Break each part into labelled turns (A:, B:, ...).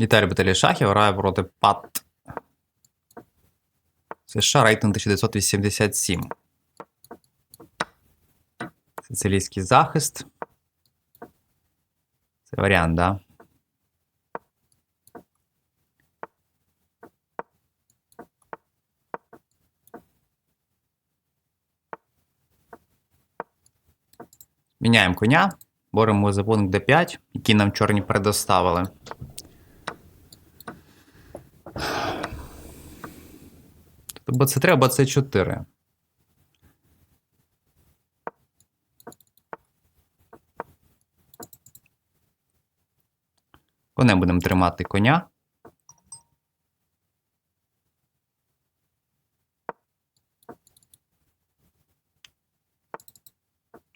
A: Віталій Баталій Шахів грає проти ПАТ. США рейтинг 1987. Сицилійський захист. Це варіант, да? Міняємо коня. Боремо за пункт D5, який нам чорні предоставили. Тобто це треба це 4. Конем будемо тримати коня.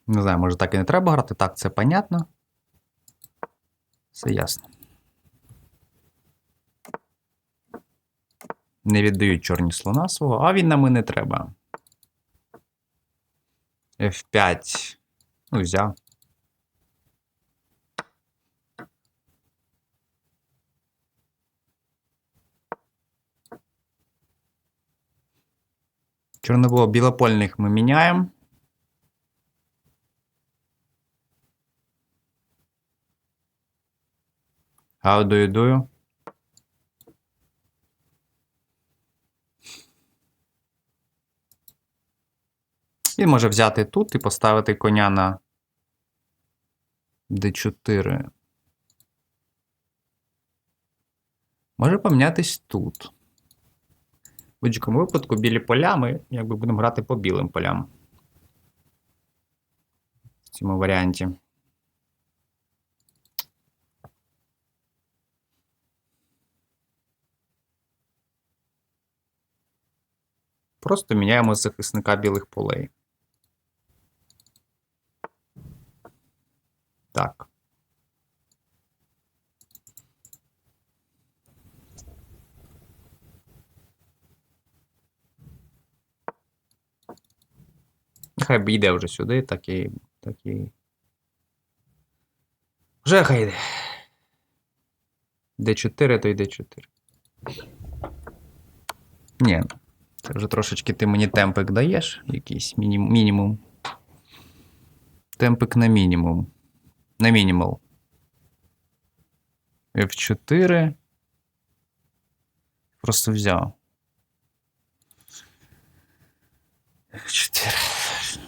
A: Не знаю, може так і не треба грати. Так, це понятно. Все ясно. Не віддають чорні слона свого, а він нам і не треба. F5. Ну, взяв. Чорнобо білопольних ми міняємо. How do you do? Він може взяти тут і поставити коня на d4. Може помінятись тут. В будь-якому випадку білі поля ми якби будемо грати по білим полям. В цьому варіанті. Просто міняємо захисника білих полей. Так. Хай б йде вже сюди, так і. Так і... Вже хай йде. D4, то йде 4. Ні. Це вже трошечки ти мені темпик даєш, якийсь міні... мінімум. Темпик на мінімум. На мінімал. F4. Просто взяв. F4.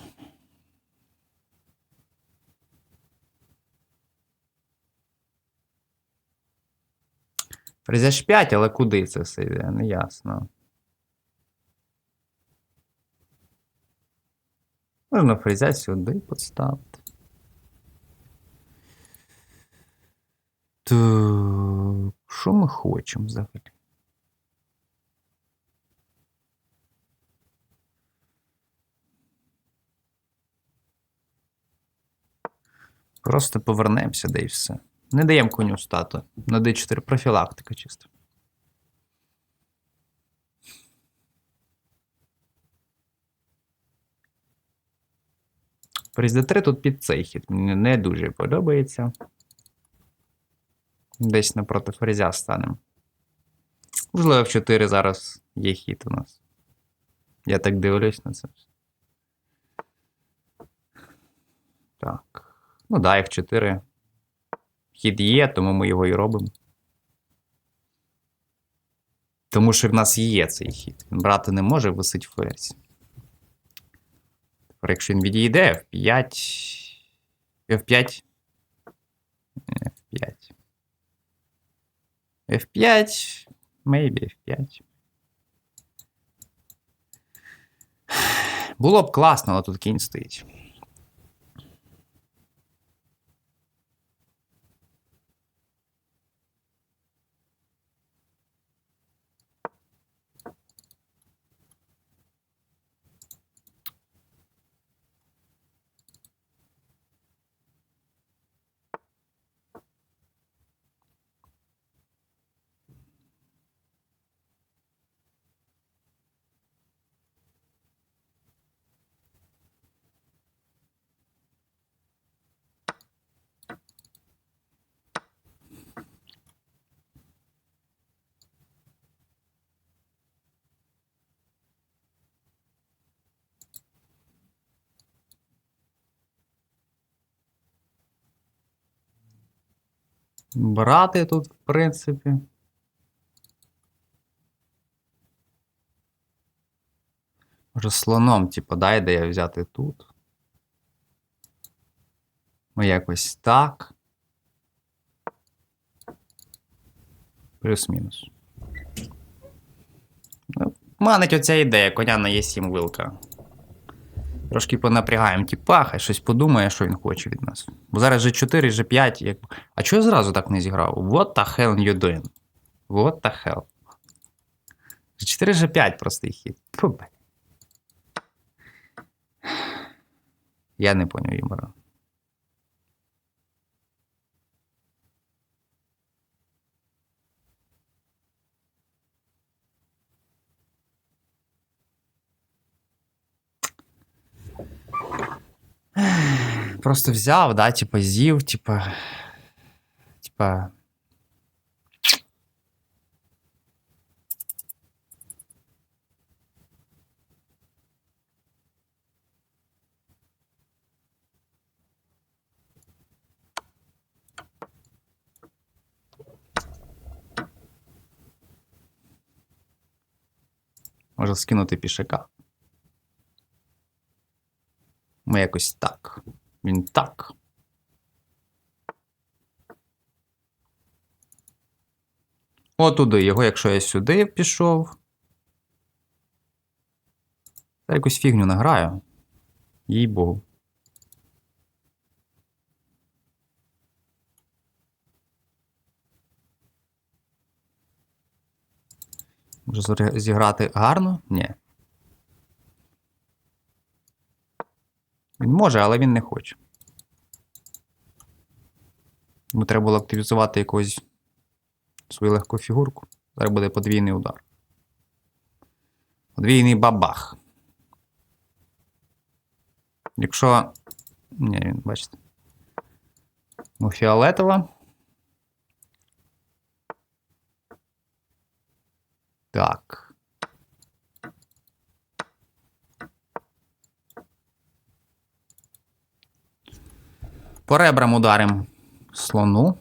A: Фрезя 5, але куди це все йде? Неясно. Можна фрезя сюди поставити. Що ми хочемо взагалі? Просто повернемося, де і все. Не даємо коню стати. На D4 профілактика чисто. Фріз D3 тут під цей хід. Мені не дуже подобається. Десь напроти фрезя станемо. Можливо, F4 зараз є хід у нас. Я так дивлюсь на це. Так. Ну да, F4. Хід є, тому ми його і робимо. Тому що в нас є цей хід. Він брати не може, висить ферзь. Тепер, якщо він відійде, F5. F5. F5. F5. Maybe F5. Було б класно, але тут кінь стоїть. Брати тут, в принципі. Може слоном, типу, де я взяти тут. Ну, якось так. Плюс-мінус. Ну, манить оця ідея, коня на Е7 вилка. Трошки понапрягаємо тіпа, хай щось подумає, що він хоче від нас. Бо зараз G4, G5. Як... А чого я зразу так не зіграв? What the hell you doing? What the hell? G4, G5 простий хід. Фу. Я не поняв юмора. Просто взяв, да, типа з'їв, типа. Типа. Може скинути пішака. Ми якось так. Він так. От туди. Його, якщо я сюди пішов. Та якусь фігню награю. Їй богу. Може зіграти гарно? Ні. Він може, але він не хоче. Йому треба було активізувати якусь свою легку фігурку. Зараз буде подвійний удар. Подвійний бабах. Якщо. Ні, він, бачите. Ну, фіолетова. Так. По ребрам ударим слону.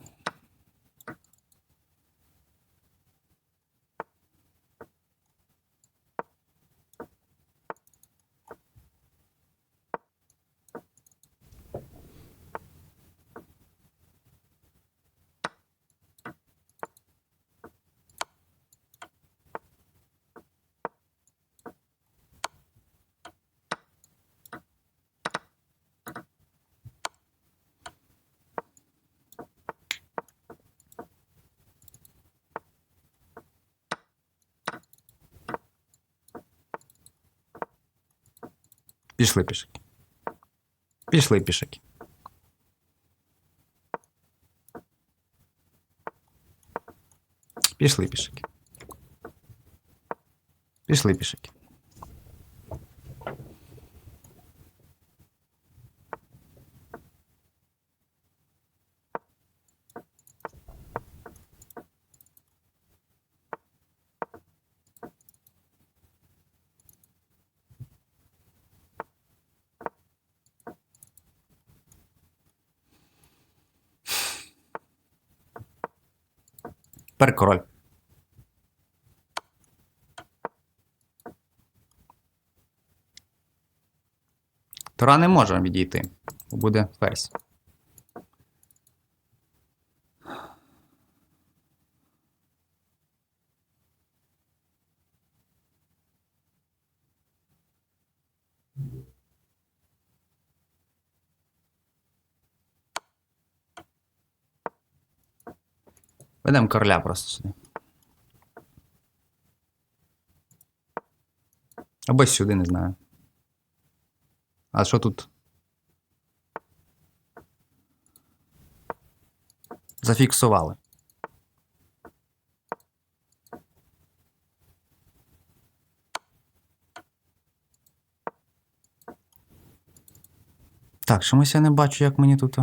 A: Пішли пішки. Пішли пішки. Пішли пішки. Пішли пішки. Тепер король. Тура не може відійти. бо Буде ферзь. Ведемо короля просто сюди. Або сюди, не знаю. А що тут? Зафіксували. Так, чомусь я не бачу, як мені тут.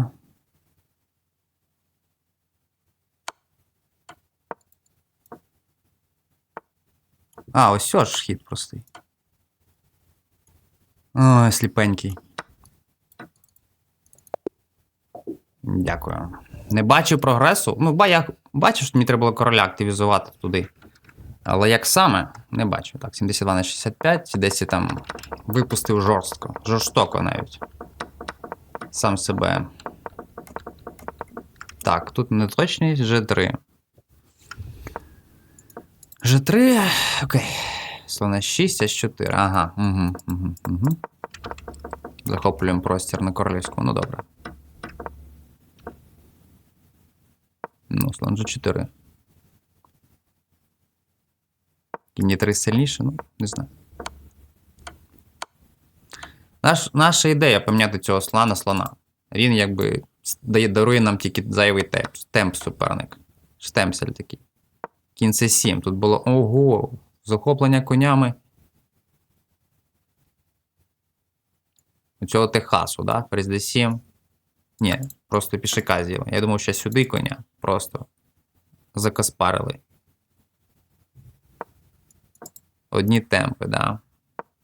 A: А? Ось все ж хід простий. Ой, сліпенький. Дякую. Не бачу прогресу. Ну, ба, я бачу, що мені треба було короля активізувати туди. Але як саме, не бачу. Так, 72 на 65, десь я там випустив жорстко. Жорстоко навіть. Сам себе. Так, тут неточність G3. G3. Окей. Слона 6, С4. Ага. Угу, угу, угу. Захоплюємо простір на королівську. Ну добре. Ну, слон G4. Кінь 3 сильніше, ну, не знаю. Наш, наша ідея поміняти цього слона на слона. Він якби дає, дарує нам тільки зайвий темп, темп суперник. Штемсель такий. Кінь це 7. Тут було. Ого! Захоплення конями. Цього Техасу, да? Ферзь D7. Ні, просто пішака з'їли. Я думав, що сюди коня. Просто закаспарили. Одні темпи, да.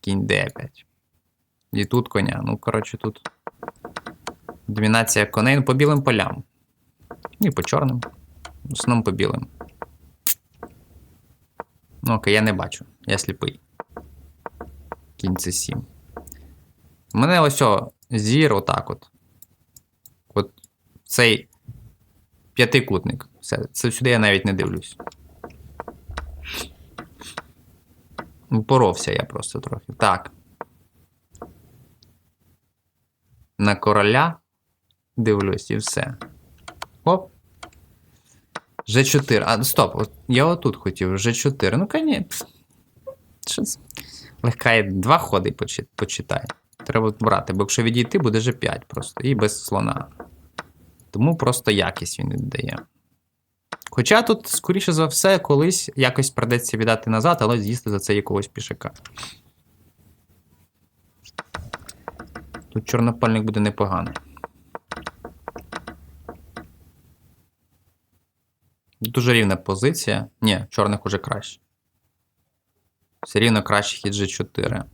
A: Кінь D5. І тут коня. Ну, коротше, тут. Домінація коней ну, по білим полям. І по чорним. В основному по білим. Ну, окей, я не бачу. Я сліпий. Кінь це 7. У мене ось о, зір отак от. От цей п'ятикутник. Все, це сюди я навіть не дивлюсь. Упоровся я просто трохи. Так. На короля дивлюсь і все. Оп. G4. А, стоп, от я отут хотів. G4. Ну, конечно. Що? Легка два ходи почитай. Треба брати, бо якщо відійти, буде G5 просто. І без слона. Тому просто якість він віддає. Хоча тут, скоріше за все, колись якось придеться віддати назад, але з'їсти за це якогось пішака. Тут чорнопальник буде непоганий. Дуже рівна позиція. Ні, чорних уже краще. Все рівно краще хід G4.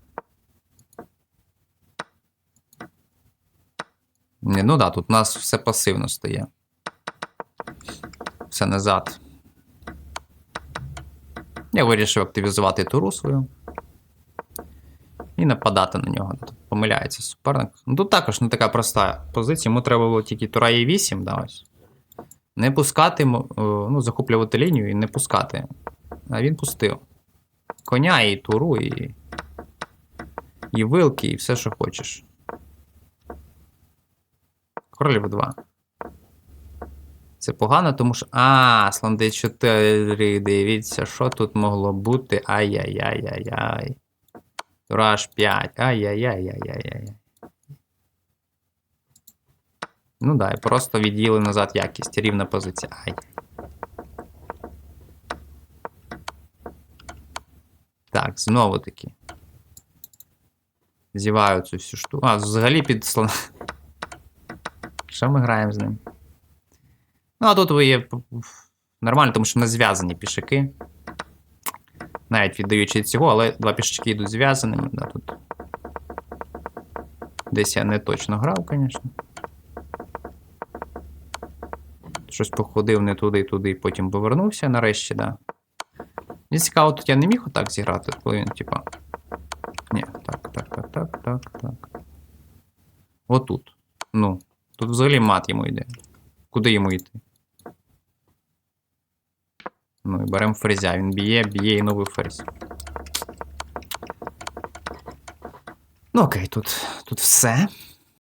A: Ні, ну да, тут у нас все пасивно стає. Все назад. Я вирішив активізувати туру свою. І нападати на нього. Тут помиляється суперник. Ну тут також не така проста позиція. Йому треба було тільки тура e 8, да, ось. Не пускати, ну, захоплювати лінію і не пускати. А він пустив. Коня і туру, і. І вилки, і все, що хочеш. Королів 2. Це погано, тому що. А, слон d4, дивіться, що тут могло бути. Ай-яй-яй-яй-яй. Тура H5. Ай-яй-яй-яй-яй-яй. Ну да, і просто відділи назад якість. Рівна позиція. Ай. Так, знову таки. Зіваю цю всю штуку. А, взагалі під слон. Що ми граємо з ним? Ну, а тут ви є нормально, тому що нас зв'язані пішаки. Навіть віддаючи цього, але два пішачки йдуть зв'язаними. Да, тут. Десь я не точно грав, звісно. Щось походив не туди, туди, і потім повернувся нарешті, да. Мені цікаво, тут я не міг отак зіграти, коли він, типа. Ні, так, так, так, так, так, так. Отут. Ну, тут взагалі мат йому йде. Куди йому йти? Ну і беремо ферзя. Він б'є, б'є і новий ферзь. Ну окей, тут, тут все.